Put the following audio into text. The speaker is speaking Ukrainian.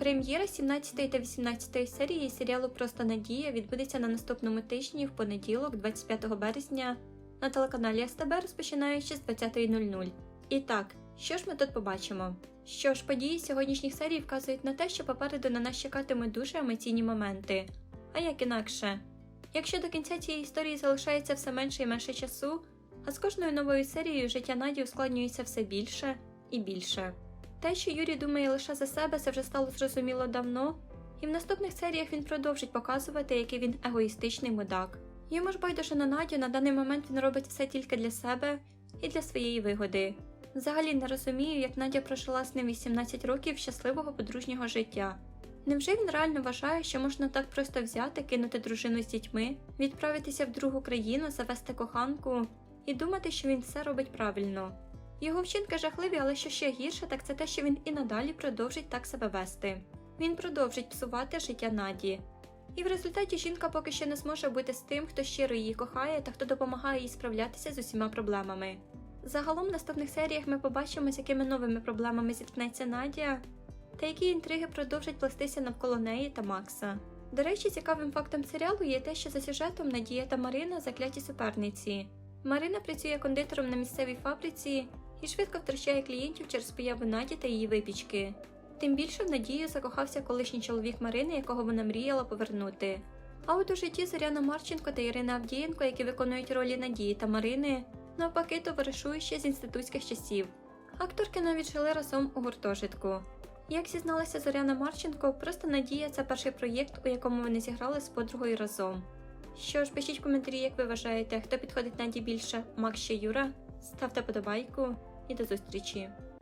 Прем'єра 17 та 18 серії серіалу Просто Надія відбудеться на наступному тижні в понеділок, 25 березня, на телеканалі СТБ, розпочинаючи з 20.00. І так, що ж ми тут побачимо? Що ж, події сьогоднішніх серій вказують на те, що попереду на нас чекатимуть дуже емоційні моменти. А як інакше? Якщо до кінця цієї історії залишається все менше і менше часу, а з кожною новою серією життя Наді ускладнюється все більше і більше. Те, що Юрій думає лише за себе, це вже стало зрозуміло давно, і в наступних серіях він продовжить показувати, який він егоїстичний мудак. Йому ж байдуже на Надю, на даний момент він робить все тільки для себе і для своєї вигоди. Взагалі не розумію, як Надя прожила з ним 18 років щасливого подружнього життя. Невже він реально вважає, що можна так просто взяти, кинути дружину з дітьми, відправитися в другу країну, завести коханку і думати, що він все робить правильно? Його вчинки жахливі, але що ще гірше, так це те, що він і надалі продовжить так себе вести. Він продовжить псувати життя Наді. І в результаті жінка поки що не зможе бути з тим, хто щиро її кохає та хто допомагає їй справлятися з усіма проблемами. Загалом в наступних серіях ми побачимо, з якими новими проблемами зіткнеться Надія, та які інтриги продовжать плестися навколо неї та Макса. До речі, цікавим фактом серіалу є те, що за сюжетом Надія та Марина закляті суперниці. Марина працює кондитером на місцевій фабриці і швидко втрачає клієнтів через появу Наді та її випічки. Тим більше в Надію закохався колишній чоловік Марини, якого вона мріяла повернути. А от у житті Зоряна Марченко та Ірина Авдієнко, які виконують ролі Надії та Марини, навпаки товаришують ще з інститутських часів. Акторки навіть жили разом у гуртожитку. Як зізналася Зоряна Марченко, просто Надія це перший проєкт, у якому вони зіграли з подругою разом. Що ж, пишіть в коментарі, як ви вважаєте, хто підходить Наді більше, Макс чи Юра? Ставте подобайку і до зустрічі!